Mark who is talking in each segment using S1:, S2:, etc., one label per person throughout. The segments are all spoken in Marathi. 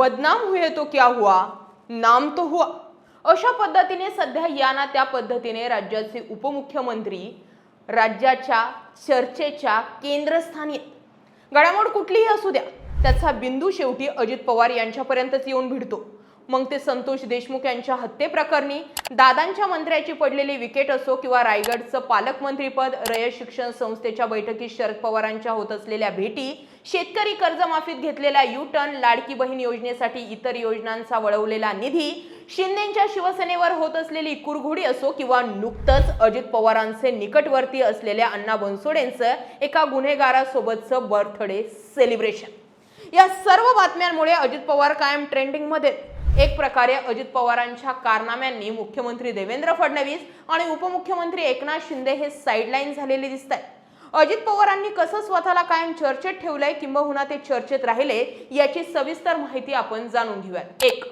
S1: बदनाम हुए तो क्या हुआ? नाम तो हुआ। अशा पद्धतीने सध्या या ना त्या पद्धतीने राज्याचे उपमुख्यमंत्री राज्याच्या चर्चेच्या केंद्रस्थानी घडामोड कुठलीही असू द्या त्याचा बिंदू शेवटी अजित पवार यांच्यापर्यंतच येऊन भिडतो. मग ते संतोष देशमुख यांच्या हत्येप्रकरणी दादांच्या मंत्र्याची पडलेली विकेट असो किंवा रायगडचं पालकमंत्रीपद रयत शिक्षण संस्थेच्या बैठकीत शरद पवारांच्या होत असलेल्या भेटी शेतकरी कर्जमाफीत घेतलेला यू टर्न लाडकी बहीण योजनेसाठी इतर योजनांचा वळवलेला निधी शिंदेच्या शिवसेनेवर होत असलेली कुरघोडी असो किंवा नुकतंच अजित पवारांचे निकटवर्ती असलेल्या अण्णा बनसोडेंचं एका गुन्हेगारासोबतचं बर्थडे सेलिब्रेशन. या सर्व बातम्यांमुळे अजित पवार कायम ट्रेंडिंगमध्ये. एक प्रकारे अजित पवारांच्या कारनाम्यांनी मुख्यमंत्री देवेंद्र फडणवीस आणि उपमुख्यमंत्री एकनाथ शिंदे हे साईडलाईन झालेले दिसत आहेत अजित पवारांनी कसं स्वतःला कायम चर्चेत ठेवलंय किंबहुना ते चर्चेत राहिले याची सविस्तर माहिती आपण जाणून घेऊयात. एक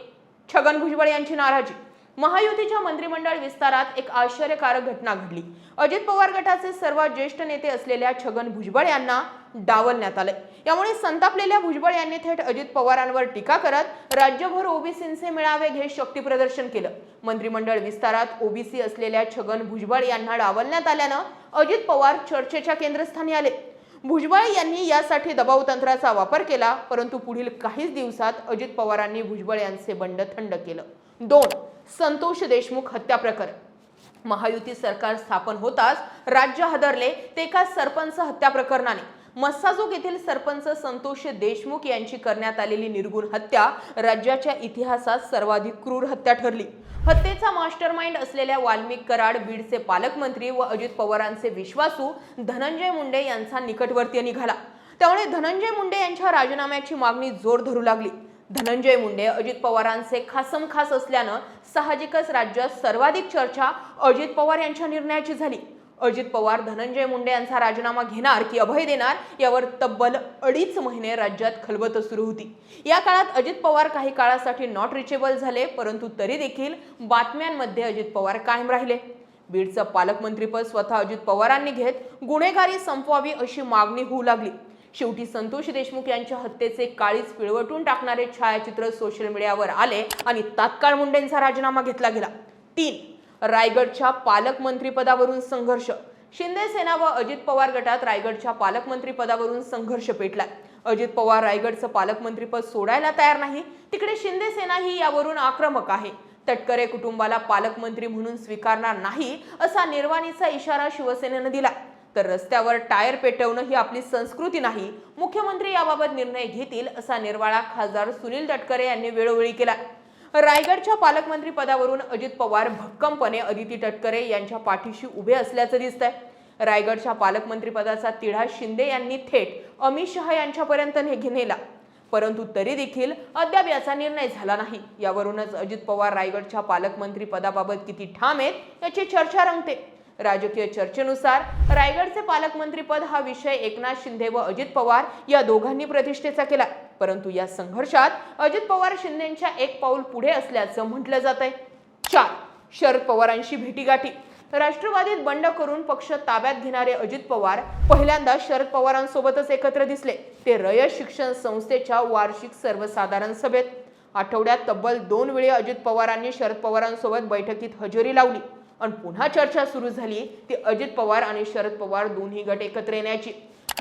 S1: छगन भुजबळ यांची नाराजी. महायुतीच्या मंत्रिमंडळ विस्तारात एक आश्चर्यकारक घटना घडली. अजित पवार गटाचे सर्वात ज्येष्ठ नेते असलेल्या छगन भुजबळ यांना डावलण्यात आले यामुळे संतापलेल्या भुजबळ यांनी थेट अजित पवारांवर टीका करत राज्यभर ओबीसींचे मेळावे घेत शक्ती प्रदर्शन केलं. मंत्रिमंडळ विस्तारात ओबीसी असलेल्या छगन भुजबळ यांना डावलण्यात आल्यानं अजित पवार चर्चेच्या केंद्रस्थानी आले. भुजबळ यांनी यासाठी दबाव तंत्राचा वापर केला परंतु पुढील काहीच दिवसात अजित पवारांनी भुजबळ यांचे बंड थंड केलं. दोन संतोष देशमुख हत्या प्रकरण. महायुती सरकार स्थापन होताच राज्य हादरले ते एका सरपंच हत्या प्रकरणाने. मस्साजोग येथील सरपंच संतोष देशमुख यांची करण्यात आलेली निर्गुण हत्या राज्याच्या इतिहासात सर्वाधिक क्रूर हत्या ठरली. हत्येचा मास्टरमाइंड असलेल्या वाल्मिक कराड बीडचे पालकमंत्री व अजित पवारांचे विश्वासू धनंजय मुंडे यांचा निकटवर्तीय निघाला. त्यामुळे धनंजय मुंडे यांच्या राजीनाम्याची मागणी जोर धरू लागली. धनंजय मुंडे अजित पवारांचे खासम खास असल्यानं साहजिकच राज्यात सर्वाधिक चर्चा अजित पवार यांच्या निर्णयाची झाली. अजित पवार धनंजय मुंडे यांचा राजीनामा घेणार की अभय देणार यावर तब्बल अडीच महिने राज्यात खलबत सुरू होती. या काळात अजित पवार काही काळासाठी नॉट रिचेबल झाले परंतु तरी देखील बातम्यांमध्ये अजित पवार कायम राहिले. बीडचं पालकमंत्रीपद स्वतः अजित पवारांनी घेत गुन्हेगारी संपवावी अशी मागणी होऊ लागली. शेवटी संतोष देशमुख यांच्या हत्येचे काळीच पिळवटून टाकणारे छायाचित्र सोशल मीडियावर आले आणि तात्काळ मुंडेंचा राजीनामा घेतला गेला. तीन रायगडच्या पालकमंत्रीपदावरून संघर्ष. शिंदे सेना व अजित पवार गटात रायगडच्या पालकमंत्रीपदावरून संघर्ष पेटलाय. अजित पवार रायगडचं पालकमंत्रीपद सोडायला तयार नाही. तिकडे शिंदे सेना ही यावरून आक्रमक आहे. तटकरे कुटुंबाला पालकमंत्री म्हणून स्वीकारणार नाही असा निर्वाणीचा इशारा शिवसेनेनं दिला तर रस्त्यावर टायर पेटवणं ही आपली संस्कृती नाही. मुख्यमंत्री याबाबत निर्णय घेतील असा निर्वाळा खासदार सुनील तटकरे यांनी वेळोवेळी केला रायगडच्या पालकमंत्री पदावरून अजित पवार भक्कमपणे अदिती तटकरे यांच्या पाठीशी उभे असल्याचं दिसतंय. रायगडच्या पालकमंत्रीपदाचा तिढा शिंदे यांनी थेट अमित शहा यांच्यापर्यंत ने- नेला परंतु तरी देखील अद्याप याचा निर्णय झाला नाही. यावरूनच अजित पवार रायगडच्या पालकमंत्री पदाबाबत किती ठाम आहेत याची चर्चा रंगते. राजकीय चर्चेनुसार रायगडचे पालकमंत्रीपद हा विषय एकनाथ शिंदे व अजित पवार या दोघांनी प्रतिष्ठेचा केला. परंतु या संघर्षात अजित पवार शिंदेच्या एक पाऊल पुढे असल्याचं म्हटलं जात आहे. चार. शरद पवारांशी भेटीगाठी. राष्ट्रवादीत बंड करून पक्ष ताब्यात घेणारे अजित पवार पहिल्यांदा शरद पवारांसोबतच एकत्र दिसले. ते रयत शिक्षण संस्थेच्या वार्षिक सर्वसाधारण सभेत. आठवड्यात तब्बल दोन वेळी अजित पवारांनी शरद पवारांसोबत बैठकीत हजेरी लावली. आणि पुन्हा चर्चा सुरू झाली ती अजित पवार आणि शरद पवार दोन्ही गट एकत्र येण्याची.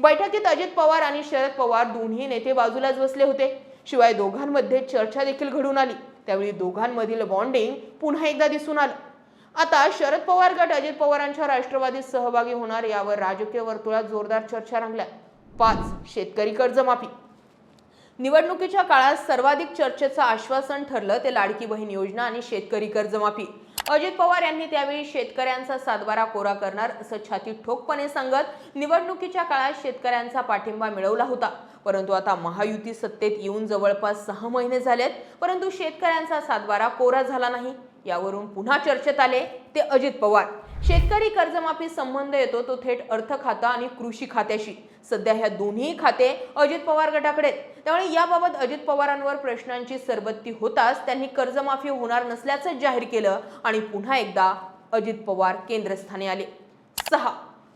S1: बैठकीत अजित पवार आणि शरद पवार दोन्ही नेते बाजूलाच बसले होते. शिवाय दोघांमध्ये चर्चा देखील घडून आली. त्यावेळी दोघांमधील बॉन्डिंग पुन्हा एकदा दिसून आलं. आता शरद पवार गट अजित पवारांच्या राष्ट्रवादीत सहभागी होणार यावर राजकीय वर्तुळात जोरदार चर्चा रंगल्या. पाच शेतकरी कर्जमाफी. निवडणुकीच्या काळात सर्वाधिक चर्चेचं आश्वासन ठरलं ते लाडकी बहीण योजना आणि शेतकरी कर्जमाफी. अजित पवार यांनी त्यावेळी शेतकऱ्यांचा सातबारा कोरा करणार असं छाती ठोकपणे सांगत निवडणुकीच्या काळात शेतकऱ्यांचा पाठिंबा मिळवला होता. परंतु आता महायुती सत्तेत येऊन जवळपास सहा महिने झालेत परंतु शेतकऱ्यांचा सातबारा कोरा झाला नाही. यावरून पुन्हा चर्चेत आले ते अजित पवार. शेतकरी कर्जमाफी संबंध येतो तो थेट अर्थ खाता आणि कृषी खात्याशी. सध्या ह्या दोन्ही खाते अजित पवार गटाकडे त्यामुळे याबाबत अजित पवारांवर प्रश्नांची सरबत्ती होताच त्यांनी कर्जमाफी होणार नसल्याचं जाहीर केलं आणि पुन्हा एकदा अजित पवार केंद्रस्थानी आले. सहा.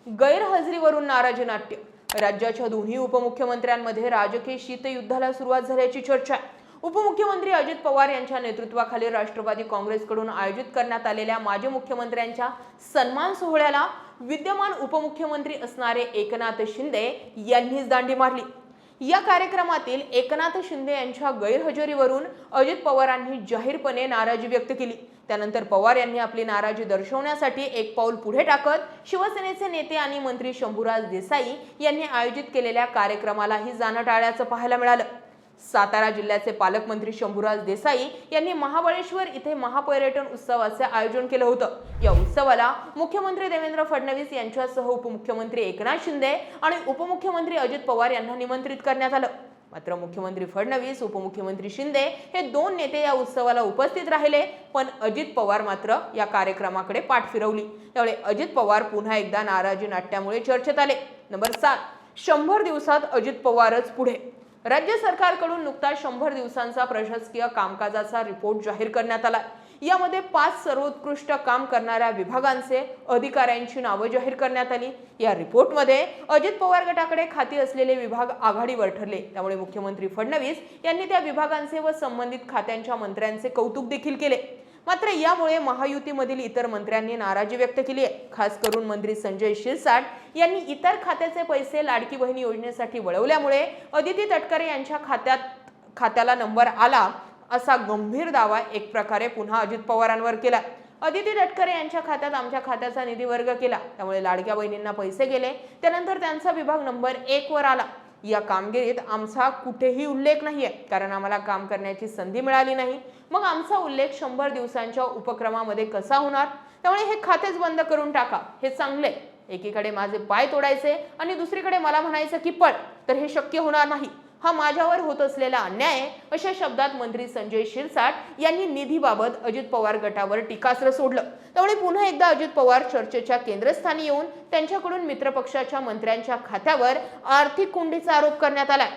S1: गैरहजेरीवरून नाराजी नाट्य. राज्याच्या दोन्ही उपमुख्यमंत्र्यांमध्ये राजकीय शीतयुद्धाला सुरुवात झाल्याची चर्चा. आहे उपमुख्यमंत्री अजित पवार यांच्या नेतृत्वाखाली राष्ट्रवादी काँग्रेसकडून आयोजित करण्यात आलेल्या माजी मुख्यमंत्र्यांच्या सन्मान सोहळ्याला विद्यमान उपमुख्यमंत्री असणारे एकनाथ शिंदे यांनीच दांडी मारली. या कार्यक्रमातील एकनाथ शिंदे यांच्या गैरहजेरीवरून अजित पवारांनी जाहीरपणे नाराजी व्यक्त केली. त्यानंतर पवार यांनी आपली नाराजी दर्शवण्यासाठी एक पाऊल पुढे टाकत शिवसेनेचे नेते आणि मंत्री शंभूराज देसाई यांनी आयोजित केलेल्या कार्यक्रमालाही जाणं टाळल्याचं पाहायला मिळालं. सातारा जिल्ह्याचे पालकमंत्री शंभूराज देसाई यांनी महाबळेश्वर इथे महापर्यटन उत्सवाचे आयोजन केलं होतं. या उत्सवाला मुख्यमंत्री देवेंद्र फडणवीस यांच्यासह उपमुख्यमंत्री एकनाथ शिंदे आणि उपमुख्यमंत्री अजित पवार यांना निमंत्रित करण्यात आलं. मात्र मुख्यमंत्री फडणवीस उपमुख्यमंत्री शिंदे हे दोन नेते या उत्सवाला उपस्थित राहिले पण अजित पवार मात्र या कार्यक्रमाकडे पाठ फिरवली. त्यामुळे अजित पवार पुन्हा एकदा नाराजी नाट्यामुळे चर्चेत आले. नंबर सात शंभर दिवसात अजित पवारच पुढे. राज्य सरकारकडून नुकताच शंभर दिवसांचा प्रशासकीय कामकाजाचा रिपोर्ट जाहीर करण्यात आला यामध्ये पाच सर्वोत्कृष्ट काम करणाऱ्या विभागांचे अधिकाऱ्यांची नावं जाहीर करण्यात आली. या रिपोर्टमध्ये अजित पवार गटाकडे खाती असलेले विभाग आघाडीवर ठरले. त्यामुळे मुख्यमंत्री फडणवीस यांनी त्या विभागांचे व संबंधित खात्यांच्या मंत्र्यांचे कौतुक देखील केले. मात्र यामुळे महायुतीमधील इतर मंत्र्यांनी नाराजी व्यक्त केली आहे. खास करून मंत्री संजय शिरसाट यांनी इतर खात्याचे पैसे लाडकी बहीण योजनेसाठी वळवल्यामुळे अदिती तटकरे यांच्या खात्यात खात्याला नंबर आला असा गंभीर दावा एक प्रकारे पुन्हा अजित पवारांवर केला. अदिती तटकरे यांच्या खात्यात आमच्या खात्याचा निधी वर्ग केला. त्यामुळे लाडक्या बहिणींना पैसे गेले. त्यानंतर त्यांचा विभाग नंबर एक वर आला. या कामगिरीत आमचा कुठेही उल्लेख नाही आहे कारण आम्हाला काम करण्याची संधी मिळाली नाही. मग आमचा उल्लेख शंभर दिवसांच्या उपक्रमामध्ये कसा होणार? त्यामुळे हे खातेच बंद करून टाका. हे चांगले. एकीकडे माझे पाय तोडायचे आणि दुसरीकडे मला म्हणायचं की पळ. तर हे शक्य होणार नाही. हा माझ्यावर होत असलेला अन्याय अशा शब्दात मंत्री संजय शिरसाट यांनी निधीबाबत अजित पवार गटावर टीकास्त्र सोडलं. त्यामुळे पुन्हा एकदा अजित पवार चर्चेच्या केंद्रस्थानी येऊन त्यांच्याकडून मित्रपक्षाच्या मंत्र्यांच्या खात्यावर आर्थिक कोंडीचा आरोप करण्यात आलाय.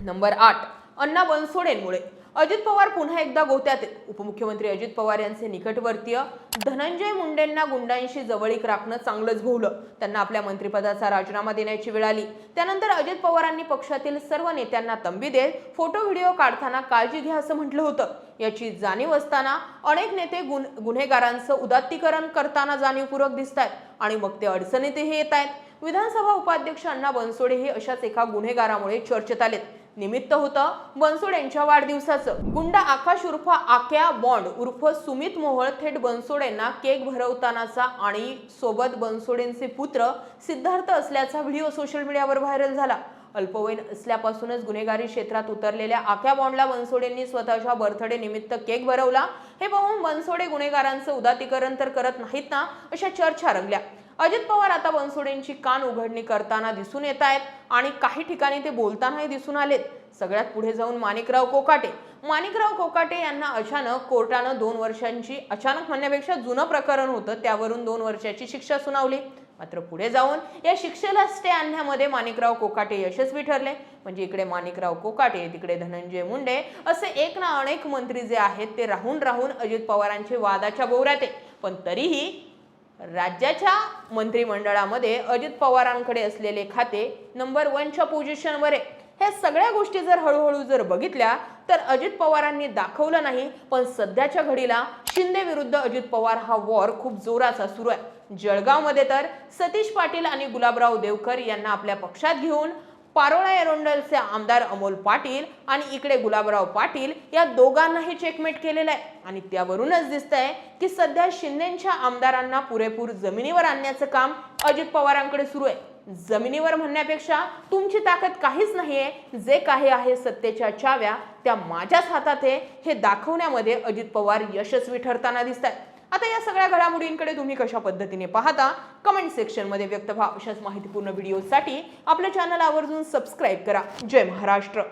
S1: नंबर आठ अण्णा बनसोडेंमुळे. अजित पवार पुन्हा एकदा गोत्यात. आहेत. उपमुख्यमंत्री अजित पवार यांचे निकटवर्तीय धनंजय मुंडेंना गुंडांशी जवळीक राखणं चांगलंच भोवलं त्यांना आपल्या मंत्रिपदाचा राजीनामा देण्याची वेळ आली. त्यानंतर अजित पवारांनी पक्षातील सर्व नेत्यांना तंबी देत फोटो व्हिडिओ काढताना काळजी घ्या असं म्हटलं होतं. याची जाणीव असताना अनेक नेते गुन गुन्हेगारांचं उदात्तीकरण करताना जाणीवपूर्वक दिसत आहेत आणि मग ते अडचणीतही येत आहेत विधानसभा उपाध्यक्ष अण्णा बनसोडे हे अशाच एका गुन्हेगारामुळे चर्चेत आलेत. निमित्त होतं. बनसोड यांच्या वाढदिवसाचं. गुंडा आकाश उर्फ आक्या बॉन्ड उर्फ सुमित मोहोळ थेट बनसोडेंना केक भरवतानाचा आणि सोबत बनसोडेंचे पुत्र सिद्धार्थ असल्याचा व्हिडिओ सोशल मीडियावर व्हायरल झाला. अल्पवयीन असल्यापासूनच गुन्हेगारी क्षेत्रात उतरलेल्या आक्या बॉन्डला बनसोडेंनी स्वतःच्या बर्थडे निमित्त केक भरवला. हे पाहून बनसोडे गुन्हेगारांचं उदातीकरण तर करत नाहीत ना अशा चर्चा रंगल्या. अजित पवार आता बनसोडेंची कान उघडणी करताना दिसून येत आहेत आणि काही ठिकाणी ते बोलतानाही दिसून आलेत. सगळ्यात पुढे जाऊन माणिकराव कोकाटे. माणिकराव कोकाटे यांना अचानक कोर्टानं दोन वर्षांची अचानक म्हणण्यापेक्षा जुनं प्रकरण होतं त्यावरून दोन वर्षाची शिक्षा सुनावली. मात्र पुढे जाऊन या शिक्षेला स्टे आणण्यामध्ये माणिकराव कोकाटे यशस्वी ठरले. म्हणजे इकडे माणिकराव कोकाटे तिकडे धनंजय मुंडे असे एक ना अनेक मंत्री जे आहेत ते राहून राहून अजित पवारांचे वादाच्या बोवऱ्यात आहे पण तरीही राज्याच्या मंत्रिमंडळामध्ये अजित पवारांकडे असलेले खाते नंबर वनच्या पोझिशनवर आहे. ह्या सगळ्या गोष्टी जर हळूहळू जर बघितल्या तर अजित पवारांनी दाखवलं नाही पण सध्याच्या घडीला शिंदे विरुद्ध अजित पवार हा वॉर खूप जोराचा सुरू आहे. जळगावमध्ये तर सतीश पाटील आणि गुलाबराव देवकर यांना आपल्या पक्षात घेऊन पारोळा एरोंडलचे आमदार अमोल पाटील आणि इकडे गुलाबराव पाटील या दोघांनाही चेकमेट केलेलं आहे. आणि त्यावरूनच दिसतंय की सध्या शिंदेच्या आमदारांना पुरेपूर जमिनीवर आणण्याचं काम अजित पवारांकडे सुरू आहे. जमिनीवर म्हणण्यापेक्षा तुमची ताकद काहीच नाहीये. जे काही आहे सत्तेच्या चाव्या त्या माझ्याच हातात आहे हे दाखवण्यामध्ये अजित पवार यशस्वी ठरताना दिसत आहेत आता या सगळ्या घडामोडींकडे तुम्ही कशा पद्धतीने पाहता? कमेंट सेक्शनमध्ये व्यक्त व्हा. अशाच माहितीपूर्ण व्हिडिओसाठी आपल्या चॅनल आवर्जून सबस्क्राईब करा. जय महाराष्ट्र.